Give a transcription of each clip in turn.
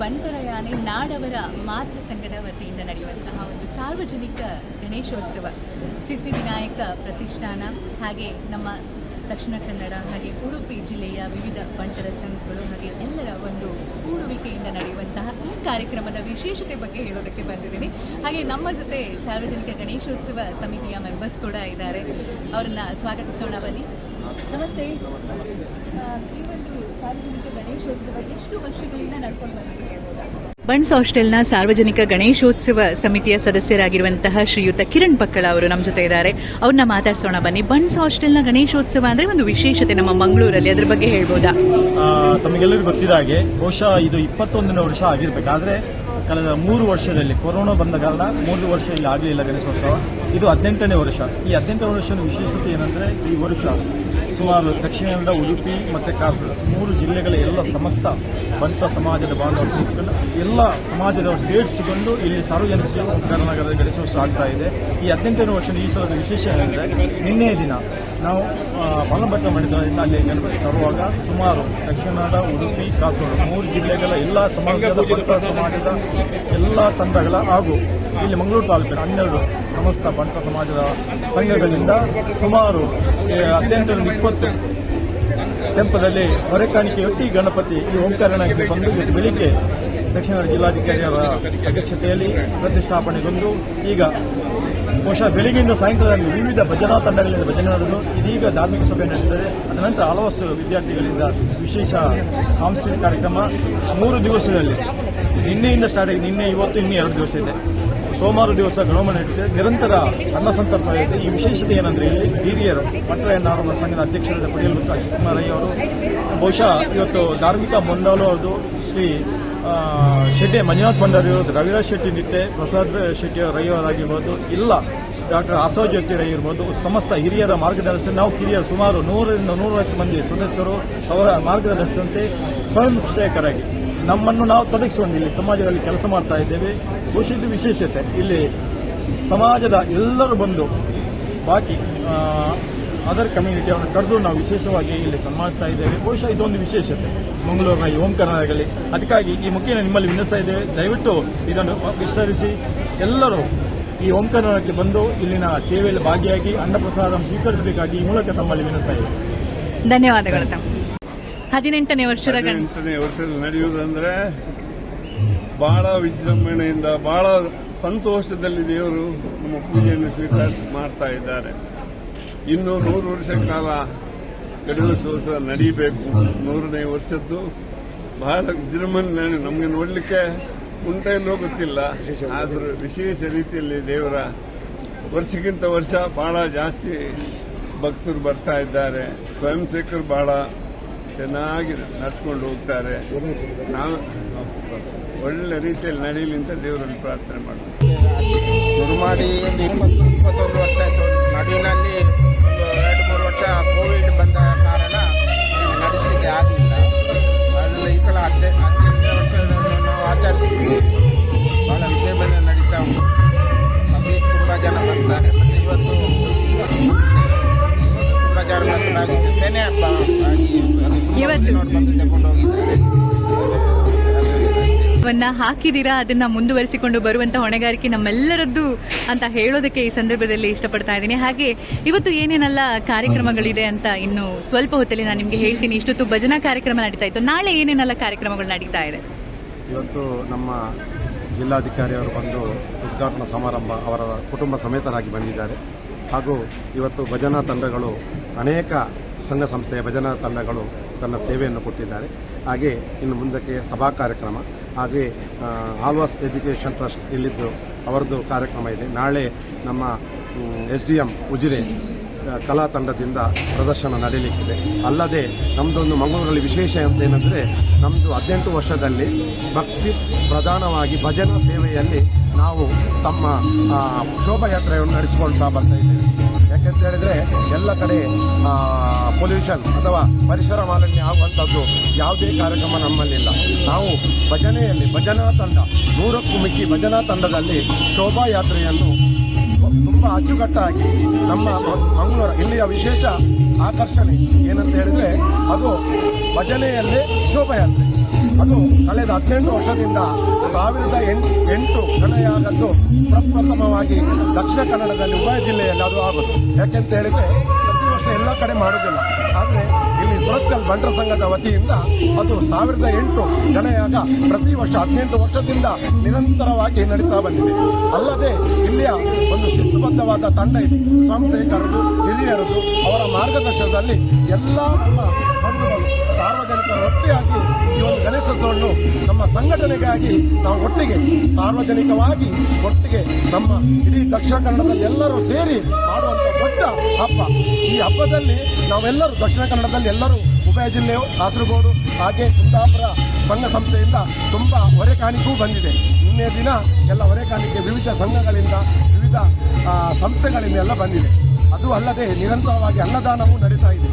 ಬಂಟರ ನಾಡವರ ಮಾತೃ ಸಂಘದ ವತಿಯಿಂದ ನಡೆಯುವಂತಹ ಒಂದು ಸಾರ್ವಜನಿಕ ಗಣೇಶೋತ್ಸವ. ಸಿದ್ಧಿವಿನಾಯಕ ಪ್ರತಿಷ್ಠಾನ, ಹಾಗೆ ನಮ್ಮ ದಕ್ಷಿಣ ಕನ್ನಡ, ಹಾಗೆ ಉಡುಪಿ ಜಿಲ್ಲೆಯ ವಿವಿಧ ಬಂಟರ ಸಂಘಗಳು, ಹಾಗೆ ಎಲ್ಲರ ಒಂದು ಕೂಡುವಿಕೆಯಿಂದ ನಡೆಯುವಂತಹ ಈ ಕಾರ್ಯಕ್ರಮದ ವಿಶೇಷತೆ ಬಗ್ಗೆ ಹೇಳೋದಕ್ಕೆ ಬಂದಿದ್ದೀನಿ. ಹಾಗೆ ನಮ್ಮ ಜೊತೆ ಸಾರ್ವಜನಿಕ ಗಣೇಶೋತ್ಸವ ಸಮಿತಿಯ ಮೆಂಬರ್ಸ್ ಕೂಡ ಇದ್ದಾರೆ. ಅವರನ್ನ ಸ್ವಾಗತಿಸೋಣ ಬನ್ನಿ. ನಮಸ್ತೆ. ಸಾರ್ವಜನಿಕ ಗಣೇಶೋತ್ಸವ ಎಷ್ಟು ವರ್ಷಗಳಿಂದ ನಡ್ಕೊಂಡು ಬಂದಿದೆ ಹೇಳ್ಬೋದಾ? ಬಣ್ಸ್ ಹಾಸ್ಟೆಲ್ನ ಸಾರ್ವಜನಿಕ ಗಣೇಶೋತ್ಸವ ಸಮಿತಿಯ ಸದಸ್ಯರಾಗಿರುವಂತಹ ಶ್ರೀಯುತ ಕಿರಣ್ ಪಕ್ಕಳ ಅವರು ನಮ್ಮ ಜೊತೆ ಇದ್ದಾರೆ. ಅವ್ರನ್ನ ಮಾತಾಡ್ಸೋಣ ಬನ್ನಿ. ಬಣ್ಸ್ ಹಾಸ್ಟೆಲ್ನ ಗಣೇಶೋತ್ಸವ ಅಂದ್ರೆ ಒಂದು ವಿಶೇಷತೆ ನಮ್ಮ ಮಂಗಳೂರಲ್ಲಿ. ಅದ್ರ ಬಗ್ಗೆ ಹೇಳ್ಬೋದಾ? ತಮಗೆಲ್ಲರೂ ತಮಗೆಲ್ಲರಿಗೂ ಗೊತ್ತಿದ ಹಾಗೆ ಬಹುಶಃ ಇದು ಇಪ್ಪತ್ತೊಂದನೇ ವರ್ಷ ಆಗಿರ್ಬೇಕಾದ್ರೆ ಕಳೆದ ಮೂರು ವರ್ಷದಲ್ಲಿ ಕೊರೋನಾ ಬಂದ ಕಾರಣ ಮೂರು ವರ್ಷ ಇಲ್ಲಿ ಆಗಲಿಲ್ಲ ಗಣೇಶೋತ್ಸವ. ಇದು ಹದಿನೆಂಟನೇ ವರ್ಷ. ಈ ಹದಿನೆಂಟನೇ ವರ್ಷದ ವಿಶೇಷತೆ ಏನಂದ್ರೆ ಈ ವರ್ಷ ಸುಮಾರು ದಕ್ಷಿಣ ಕನ್ನಡ ಉಡುಪಿ ಮತ್ತು ಕಾಸರಗೋಡು ಮೂರು ಜಿಲ್ಲೆಗಳ ಎಲ್ಲ ಸಮಸ್ತ ಬಂಟ ಸಮಾಜದ ಬಾಂಧವರು ಸೇರಿಸಿಕೊಂಡು ಎಲ್ಲ ಸಮಾಜದವರು ಸೇರಿಸಿಕೊಂಡು ಇಲ್ಲಿ ಸಾರ್ವಜನಿಕ ಕರ್ನಾಟಕದಲ್ಲಿ ಗಳಿಸುವ ಆಗ್ತಾ ಇದೆ. ಈ ಹದಿನೆಂಟನೇ ವರ್ಷದ ಈ ಸಲದ ವಿಶೇಷ ಏನಂದರೆ ನಿನ್ನೆ ದಿನ ನಾವು ಮಲಭಟ್ಟ ಮಣಿತದಿಂದ ಅಲ್ಲಿ ಗಣಪತಿ ತರುವಾಗ ಸುಮಾರು ದಕ್ಷಿಣ ಕನ್ನಡ ಉಡುಪಿ ಕಾಸರಗೋಡು ಮೂರು ಜಿಲ್ಲೆಗಳ ಎಲ್ಲ ಸಮಾಜದ ಬಂಟ ಸಮಾಜದ ಎಲ್ಲ ತಂಡಗಳ ಹಾಗೂ ಇಲ್ಲಿ ಮಂಗಳೂರು ತಾಲೂಕಿನ ಹನ್ನೆರಡು ಸಮಸ್ತ ಬಂಟ ಸಮಾಜದ ಸಂಘಗಳಿಂದ ಸುಮಾರು ಹದಿನೆಂಟರಿಂದ ಇಪ್ಪತ್ತು ಟೆಂಪದಲ್ಲಿ ಹೊರೆಕಾಣಿಕೆಯೊಟ್ಟಿ ಗಣಪತಿ ಈ ಓಂಕಾರಣಕ್ಕೆ ಬಂದು ಇವತ್ತು ಬೆಳಿಗ್ಗೆ ದಕ್ಷಿಣ ಜಿಲ್ಲಾಧಿಕಾರಿಯವರ ಅಧ್ಯಕ್ಷತೆಯಲ್ಲಿ ಪ್ರತಿಷ್ಠಾಪನೆಗೊಂಡು ಈಗ ಬಹುಶಃ ಬೆಳಿಗ್ಗೆಯಿಂದ ಸಾಯಂಕಾಲದಲ್ಲಿ ವಿವಿಧ ಭಜನಾ ತಂಡಗಳಿಂದ ಭಜನೆ ನಡೆದು ಇದೀಗ ಧಾರ್ಮಿಕ ಸಭೆ ನಡೆಯುತ್ತದೆ. ಅದನಂತರ ಹಲವಾರು ವಿದ್ಯಾರ್ಥಿಗಳಿಂದ ವಿಶೇಷ ಸಾಂಸ್ಕೃತಿಕ ಕಾರ್ಯಕ್ರಮ ಮೂರು ದಿವಸದಲ್ಲಿ. ನಿನ್ನೆಯಿಂದ ಸ್ಟಾರ್ಟ್ ಆಗಿ, ನಿನ್ನೆ, ಇವತ್ತು, ಇನ್ನೂ ಎರಡು ದಿವಸ ಇದೆ. ಸೋಮವಾರ ದಿವಸ ಗಣಮ ಇಟ್ಟಿದೆ ನಿರಂತರ ಅನ್ನ ಸಂತರ್ಪಣೆ ಇದೆ. ಈ ವಿಶೇಷತೆ ಏನಂದ್ರೆ ಇಲ್ಲಿ ಹಿರಿಯರು ಪಟ್ಟಣ ಸಂಘದ ಅಧ್ಯಕ್ಷರಾದ ಪಡೆಯಲು ಮತ್ತು ಅಜಿತ್ಕುಮಾರ್ ರೈ ಅವರು, ಬಹುಶಃ ಇವತ್ತು ಧಾರ್ಮಿಕ ಮಂಡಲ ಅವ್ರದ್ದು ಶ್ರೀ ಶೆಟ್ಟಿ ಮಂಜುನಾಥ್ ಭಂಡಾರಿ ಇರ್ಬೋದು, ರವಿರಾಜ್ ಶೆಟ್ಟಿ ನಿಟ್ಟೆ ಪ್ರಸಾದ್ ಶೆಟ್ಟಿ ರೈ ಅವರಾಗಿರ್ಬೋದು ಇಲ್ಲ ಡಾಕ್ಟರ್ ಆಸೋಜ್ಯೋತಿ ರೈ ಇರ್ಬೋದು, ಸಮಸ್ತ ಹಿರಿಯರ ಮಾರ್ಗದರ್ಶನ, ನಾವು ಕಿರಿಯರು ಸುಮಾರು ನೂರರಿಂದ ನೂರೈವತ್ತು ಮಂದಿ ಸದಸ್ಯರು ಅವರ ಮಾರ್ಗದರ್ಶನಂತೆ ಸ್ವಯಂ ಸೇವಕರಾಗಿ ನಮ್ಮನ್ನು ನಾವು ತೊಡಗಿಸಿಕೊಂಡು ಇಲ್ಲಿ ಸಮಾಜದಲ್ಲಿ ಕೆಲಸ ಮಾಡ್ತಾ ಇದ್ದೇವೆ. ಬಹುಶಃ ವಿಶೇಷತೆ, ಇಲ್ಲಿ ಸಮಾಜದ ಎಲ್ಲರೂ ಬಂದು ಬಾಕಿ ಅದರ್ ಕಮ್ಯುನಿಟಿಯನ್ನು ಕರೆದು ನಾವು ವಿಶೇಷವಾಗಿ ಇಲ್ಲಿ ಸನ್ಮಾನಿಸ್ತಾ ಇದ್ದೇವೆ. ಬಹುಶಃ ಇದೊಂದು ವಿಶೇಷತೆ. ಮಂಗಳೂರಿನ ಈ ಅದಕ್ಕಾಗಿ ಈ ಮುಖ್ಯ ನಿಮ್ಮಲ್ಲಿ ವಿನಿಸ್ತಾ ಇದ್ದೇವೆ ದಯವಿಟ್ಟು ಇದನ್ನು ವಿಸ್ತರಿಸಿ. ಎಲ್ಲರೂ ಈ ಓಂ ಕರ್ನಾಟಕಕ್ಕೆ ಬಂದು ಇಲ್ಲಿನ ಸೇವೆಯಲ್ಲಿ ಭಾಗಿಯಾಗಿ ಅನ್ನಪ್ರಸಾದ ಸ್ವೀಕರಿಸಬೇಕಾಗಿ ಈ ಮೂಲಕ ತಮ್ಮಲ್ಲಿ ವಿನಿಸ್ತಾ ಇದ್ದೇವೆ ಧನ್ಯವಾದಗಳು ಹದಿನೆಂಟನೇ ವರ್ಷದ ಗಣ ಹದಿನೆಂಟನೇ ವರ್ಷದಲ್ಲಿ ನಡೆಯುವುದಂದ್ರೆ ಬಹಳ ವಿಜೃಂಭಣೆಯಿಂದ, ಬಹಳ ಸಂತೋಷದಲ್ಲಿ ದೇವರು ನಮ್ಮ ಪೂಜೆಯನ್ನು ಸ್ವೀಕಾರ ಮಾಡ್ತಾ ಇದ್ದಾರೆ. ಇನ್ನು ನೂರು ವರ್ಷ ಕಾಲ ಗಣೇಶೋತ್ಸವ ನಡೀಬೇಕು. ನೂರನೇ ವರ್ಷದ್ದು ಬಹಳ ವಿಜೃಂಭಣೆ. ನಮಗೆ ನೋಡಲಿಕ್ಕೆ ಉಂಟಾ ಗೊತ್ತಿಲ್ಲ. ಆದರೂ ವಿಶೇಷ ರೀತಿಯಲ್ಲಿ ದೇವರ ವರ್ಷಕ್ಕಿಂತ ವರ್ಷ ಬಹಳ ಜಾಸ್ತಿ ಭಕ್ತರು ಬರ್ತಾ ಇದ್ದಾರೆ. ಸ್ವಯಂ ಸೇವಕರು ಬಹಳ ಚೆನ್ನಾಗಿ ನಡ್ಸ್ಕೊಂಡು ಹೋಗ್ತಾರೆ. ನಾವು ಒಳ್ಳೆ ರೀತಿಯಲ್ಲಿ ನಡೀಲಿ ಅಂತ ದೇವರಲ್ಲಿ ಪ್ರಾರ್ಥನೆ ಮಾಡ್ತೀವಿ. ಶುರು ಮಾಡಿ ಒಂದು ಇಪ್ಪತ್ತು ಇಪ್ಪತ್ತೊಂದು ವರ್ಷ ಆಯಿತು. ನಡುವಿನಲ್ಲಿ ಎರಡು ಮೂರು ವರ್ಷ ಕೋವಿಡ್ ಬಂದ ಕಾರಣ ನಡೆಸಲಿಕ್ಕೆ ಆಗಲಿಲ್ಲ. ಅದರಲ್ಲಿ ಈ ಸಲ ಹದಿನೈದು ಹದಿನೆಂಟನೇ ವರ್ಷವನ್ನು ನಾವು ಆಚರಿಸಿದ್ವಿ ಭಾಳ ವಿಜೃಂಭಣೆ ನಡೀತಾ ಉಂಟು. ವನ್ನ ಹಾಕಿದ್ದೀರಾ? ಅದನ್ನ ಮುಂದುವರಿಸಿಕೊಂಡು ಬರುವಂತ ಹೊಣೆಗಾರಿಕೆ ನಮ್ಮೆಲ್ಲರದ್ದು ಅಂತ ಹೇಳೋದಕ್ಕೆ ಈ ಸಂದರ್ಭದಲ್ಲಿ ಇಷ್ಟಪಡ್ತಾ ಇದ್ದೀನಿ. ಹಾಗೆ ಇವತ್ತು ಏನೇನೆಲ್ಲ ಕಾರ್ಯಕ್ರಮಗಳಿದೆ ಅಂತ ಇನ್ನು ಸ್ವಲ್ಪ ಹೊತ್ತಲ್ಲಿ ನಾನು ನಿಮಗೆ ಹೇಳ್ತೀನಿ. ಇಷ್ಟೊತ್ತು ಭಜನಾ ಕಾರ್ಯಕ್ರಮ ನಡೀತಾ ಇತ್ತು. ನಾಳೆ ಏನೇನೆಲ್ಲ ಕಾರ್ಯಕ್ರಮಗಳು ನಡೀತಾ ಇದೆ? ಇವತ್ತು ನಮ್ಮ ಜಿಲ್ಲಾಧಿಕಾರಿಯವರು ಬಂದು ಉದ್ಘಾಟನಾ ಸಮಾರಂಭ ಅವರ ಕುಟುಂಬ ಸಮೇತರಾಗಿ ಬಂದಿದ್ದಾರೆ. ಹಾಗೂ ಇವತ್ತು ಭಜನಾ ತಂಡಗಳು ಅನೇಕ ಸಂಘ ಸಂಸ್ಥೆಯ ಭಜನಾ ತಂಡಗಳು ತನ್ನ ಸೇವೆಯನ್ನು ಕೊಟ್ಟಿದ್ದಾರೆ. ಹಾಗೆ ಇನ್ನು ಮುಂದಕ್ಕೆ ಸಭಾ ಕಾರ್ಯಕ್ರಮ. ಹಾಗೆ ಆಲ್ವಾಸ್ ಎಜುಕೇಷನ್ ಟ್ರಸ್ಟ್ ಇಲ್ಲಿದ್ದು ಅವರದ್ದು ಕಾರ್ಯಕ್ರಮ ಇದೆ. ನಾಳೆ ನಮ್ಮ ಎಸ್ ಡಿ ಎಂ ಉಜಿರೆ ಕಲಾ ತಂಡದಿಂದ ಪ್ರದರ್ಶನ ನಡೀಲಿಕ್ಕಿದೆ. ಅಲ್ಲದೆ ನಮ್ಮದೊಂದು ಮಂಗಳೂರಲ್ಲಿ ವಿಶೇಷ ಅಂತ ಏನಂದರೆ ನಮ್ಮದು ಹದಿನೆಂಟು ವರ್ಷದಲ್ಲಿ ಭಕ್ತಿ ಪ್ರಧಾನವಾಗಿ ಭಜನಾ ಸೇವೆಯಲ್ಲಿ ನಾವು ತಮ್ಮ ಶೋಭಾಯಾತ್ರೆಯನ್ನು ನಡೆಸಿಕೊಳ್ತಾ ಬರ್ತಾ ಇದ್ದೇವೆ. ಯಾಕೆಂತ ಹೇಳಿದ್ರೆ ಎಲ್ಲ ಕಡೆ ಪೊಲ್ಯೂಷನ್ ಅಥವಾ ಪರಿಸರ ಮಾಲಿನ್ಯ ಆಗುವಂಥದ್ದು ಯಾವುದೇ ಕಾರ್ಯಕ್ರಮ ನಮ್ಮಲ್ಲಿಲ್ಲ. ನಾವು ಭಜನೆಯಲ್ಲಿ ಭಜನಾ ತಂಡ, ನೂರಕ್ಕೂ ಮಿಕ್ಕಿ ಭಜನಾ ತಂಡದಲ್ಲಿ ಶೋಭಾಯಾತ್ರೆಯನ್ನು ತುಂಬ ಅಚ್ಚುಕಟ್ಟಾಗಿ ನಮ್ಮ ಮಂಗಳೂರು ಇಲ್ಲಿಯ ವಿಶೇಷ ಆಕರ್ಷಣೆ ಏನಂತ ಹೇಳಿದ್ರೆ ಅದು ಭಜನೆಯಲ್ಲೇ ಶೋಭಯಾತ್ರೆ. ಅದು ಕಳೆದ ಹದಿನೆಂಟು ವರ್ಷದಿಂದ ಸಾವಿರದ ಎಂಟು ಎಂಟು ಗಣೆಯಾಗದ್ದು ಪ್ರಪ್ರಥಮವಾಗಿ ದಕ್ಷಿಣ ಕನ್ನಡದಲ್ಲಿ ಉಭಯ ಜಿಲ್ಲೆಯಲ್ಲಿ ಅದು ಆಗುತ್ತೆ ಯಾಕೆಂತ ಹೇಳಿದ್ರೆ ಪ್ರತಿ ವರ್ಷ ಎಲ್ಲ ಕಡೆ ಮಾಡೋದಿಲ್ಲ ಆದರೆ ಸುರತ್ಕಲ್ ಬಂಟರ ಸಂಘದ ವತಿಯಿಂದ ಅದು ಸಾವಿರದ ಎಂಟು ಗಣೆಯಾಗ ಪ್ರತಿ ವರ್ಷ ಹದಿನೆಂಟು ವರ್ಷದಿಂದ ನಿರಂತರವಾಗಿ ನಡೀತಾ ಬಂದಿದೆ. ಅಲ್ಲದೆ ಇಲ್ಲಿಯ ಒಂದು ಶಿಸ್ತುಬದ್ಧವಾದ ತಂಡ ಇದೆ. ಸ್ವಾಮಿ ಹಿರಿಯರದು ಅವರ ಮಾರ್ಗದರ್ಶನದಲ್ಲಿ ಎಲ್ಲ ನಮ್ಮ ಬಂಧುಗಳು ಸಾರ್ವಜನಿಕರ ಒಟ್ಟಿಯಾಗಿ ಈ ಒಂದು ಗಣೇಶೋತ್ಸವವನ್ನು ನಮ್ಮ ಸಂಘಟನೆಗಾಗಿ ನಾವು ಒಟ್ಟಿಗೆ ಸಾರ್ವಜನಿಕವಾಗಿ ಒಟ್ಟಿಗೆ ನಮ್ಮ ಇಡೀ ದಕ್ಷಿಣ ಕನ್ನಡದಲ್ಲಿ ಎಲ್ಲರೂ ಸೇರಿ ಮಾಡುವಂಥ ದೊಡ್ಡ ಹಬ್ಬ. ಈ ಹಬ್ಬದಲ್ಲಿ ನಾವೆಲ್ಲರೂ ದಕ್ಷಿಣ ಕನ್ನಡದಲ್ಲಿ ಎಲ್ಲರೂ ಉಭಯ ಜಿಲ್ಲೆ ಕಾಸರಗೋಡು ಹಾಗೆ ಕುಂದಾಪುರ ಸಂಘ ಸಂಸ್ಥೆಯಿಂದ ತುಂಬ ಹೊರೆಕಾಣಿಕೆಯೂ ಬಂದಿದೆ. ನಿನ್ನೆ ದಿನ ಎಲ್ಲ ಹೊರೆಕಾಣಿಕೆ ವಿವಿಧ ಸಂಘಗಳಿಂದ ವಿವಿಧ ಸಂಸ್ಥೆಗಳಿಂದ ಎಲ್ಲ ಬಂದಿದೆ. ಅದು ಅಲ್ಲದೆ ನಿರಂತರವಾಗಿ ಅನ್ನದಾನವೂ ನಡೀತಾ ಇದೆ.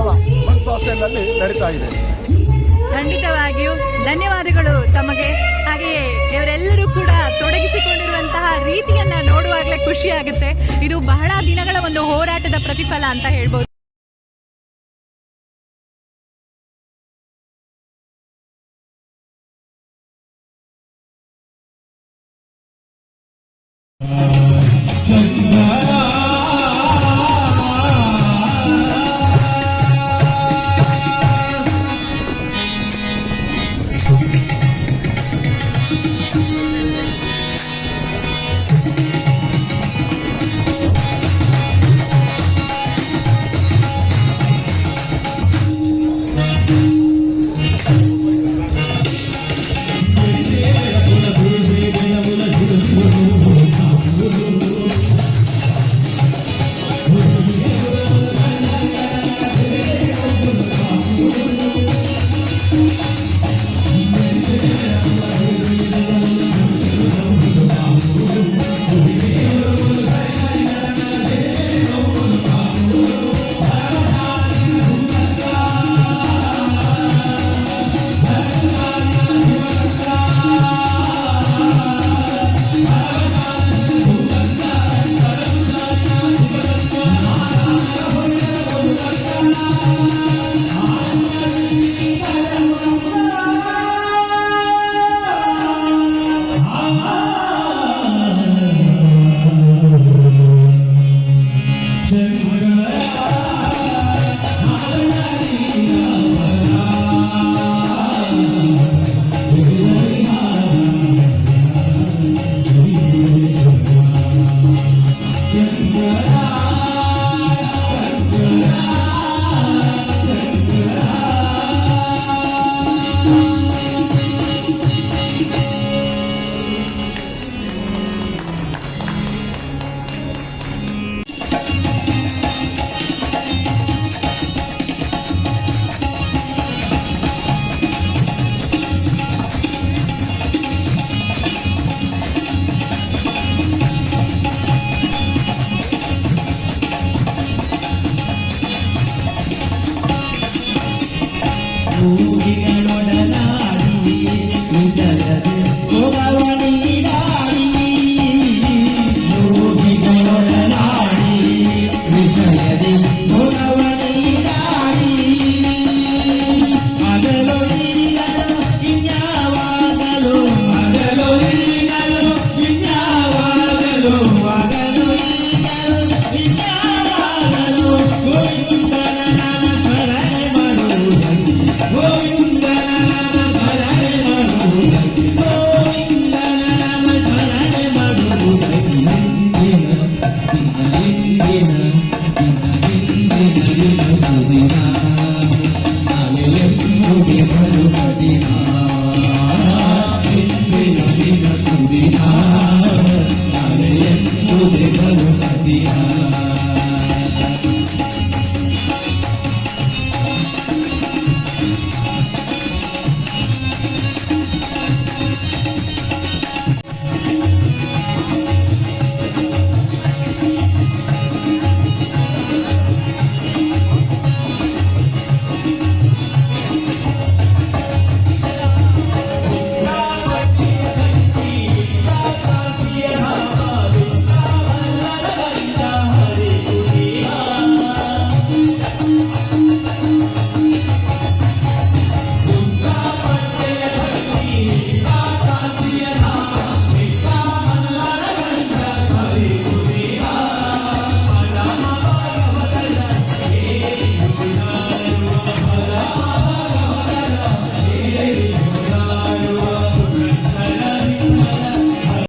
ಹಾಸ್ಟೆಲ್ನಲ್ಲಿ ನಡೀತಾ ಇದೆ. ಖಂಡಿತವಾಗಿಯೂ ಧನ್ಯವಾದಗಳು ತಮಗೆ. ಹಾಗೆಯೇ ಇವರೆಲ್ಲರೂ ಕೂಡ ತೊಡಗಿಸಿಕೊಂಡಿರುವಂತಹ ರೀತಿಯನ್ನ ನೋಡುವಾಗಲೇ ಖುಷಿ ಆಗುತ್ತೆ. ಇದು ಬಹಳ ದಿನಗಳ ಒಂದು ಹೋರಾಟದ ಪ್ರತಿಫಲ ಅಂತ ಹೇಳ್ಬೋದು. Thank